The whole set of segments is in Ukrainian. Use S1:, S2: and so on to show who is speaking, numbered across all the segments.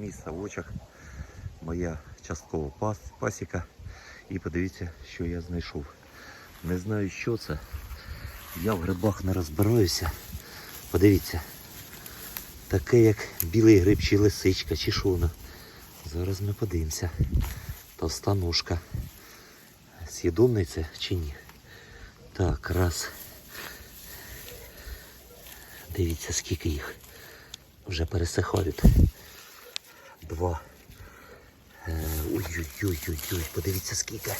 S1: мій ставочок, моя часткова пас, пасіка. І подивіться, що я знайшов. Не знаю, що це. Я в грибах не розбираюся. Подивіться. Таке як білий гриб чи лисичка, чи що воно. Зараз ми подивимося. Товста ножка. З'їдомний це чи ні? Так, раз. Дивіться, скільки їх вже пересихають. Два. Е, Ой-ой-ой-ой-ой, подивіться скільки.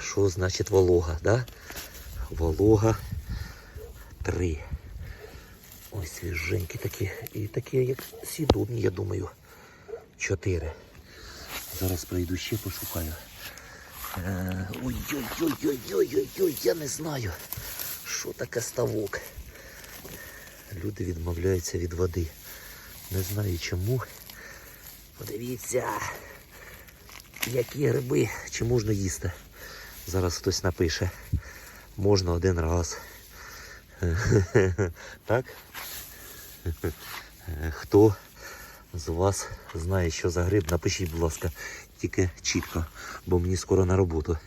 S1: Що значить волога, да? Волога. Три. Ось свіженькі такі. І такі, як сідобні, я думаю. Чотири. Зараз пройду ще пошукаю. Е, Ой-ой-ой-ой-ой-ой, я не знаю, що таке ставок. Люди відмовляються від води. Не знаю чому. Подивіться, які гриби, чи можна їсти. Зараз хтось напише. Можна один раз. Так? Хто з вас знає, що за гриб, напишіть, будь ласка, тільки чітко, бо мені скоро на роботу.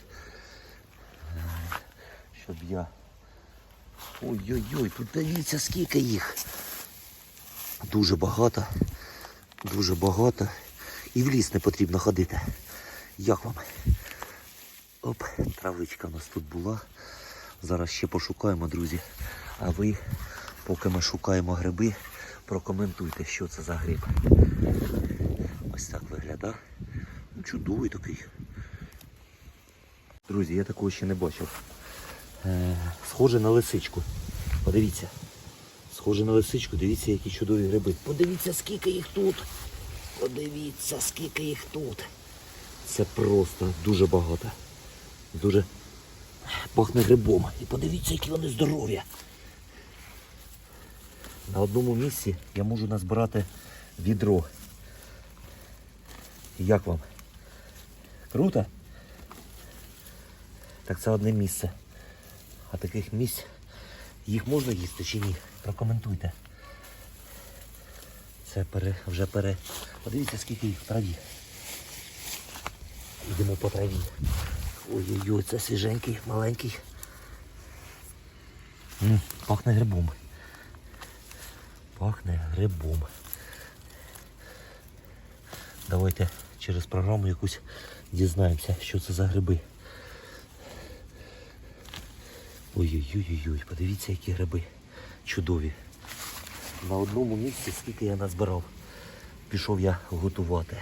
S1: Щоб я. Ой-ой-ой, тут дивіться, скільки їх. Дуже багато. Дуже багато. І в ліс не потрібно ходити. Як вам? Оп, травичка у нас тут була. Зараз ще пошукаємо, друзі. А ви, поки ми шукаємо гриби, прокоментуйте, що це за гриб. Ось так виглядає. Ну, чудовий такий. Друзі, я такого ще не бачив. Е, схоже на лисичку. Подивіться. Схоже на лисичку, дивіться, які чудові гриби. Подивіться, скільки їх тут. Подивіться, скільки їх тут. Це просто дуже багато. Дуже пахне грибом. І подивіться, які вони здорові. На одному місці я можу назбирати відро. Як вам? Круто? Так це одне місце. А таких місць їх можна їсти чи ні? Прокоментуйте. Це пере, вже пере. Подивіться, скільки їх в траві. Йдемо по траві. Ой-ой-ой, це свіженький, маленький. М, пахне грибом. Пахне грибом. Давайте через програму якусь дізнаємося, що це за гриби. Ой-ой-ой-ой, подивіться, які гриби чудові. На одному місці, скільки я назбирав, пішов я готувати.